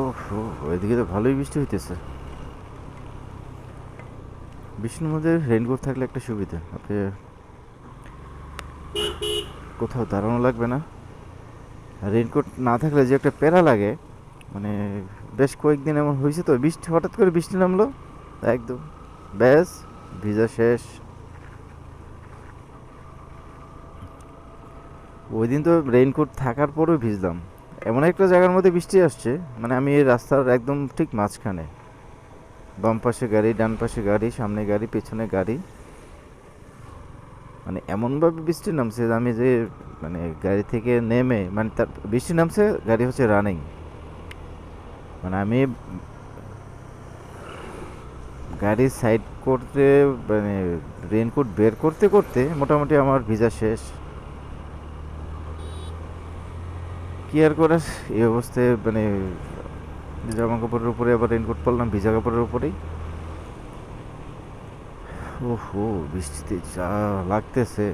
ও ওইদিকে তো ভালোই বৃষ্টি হইতেছে। বৃষ্টির মধ্যে রেইনকোট থাকলে একটা সুবিধা, আপনি কোথাও দাঁড়ানো লাগবে না। রেইনকোট না থাকলে যে একটা প্যারা লাগে মানে বেশ কয়েকদিন এমন হয়েছে তো, বৃষ্টি, হঠাৎ করে বৃষ্টি নামলো, একদম। ব্যাস, ভিজা শেষ। ওই দিন তো রেইনকোট থাকার পরেও ভিজলাম এমন একটা জায়গার মধ্যে বৃষ্টি আসছে মানে আমি এই রাস্তার একদম ঠিক মাঝখানে। বাম পাশে গাড়ি, ডান পাশে গাড়ি, সামনে গাড়ি, পেছনে গাড়ি। মানে এমনভাবে বৃষ্টি নামছে যে আমি যে মানে গাড়ি থেকে নেমে মানে তার, বৃষ্টি নামছে, গাড়ি হচ্ছে রানিং মানে আমি গাড়ি সাইড করতে মানে রেনকোট বের করতে করতে মোটামুটি আমার ভিজা শেষ। কি আর করার এই অবস্থায় মানে জামা কাপড়ের উপরে আবার রেনকোট পরলাম ভিজা কাপড়ের উপরেই। ওহো, বৃষ্টিতে যা লাগতেছে।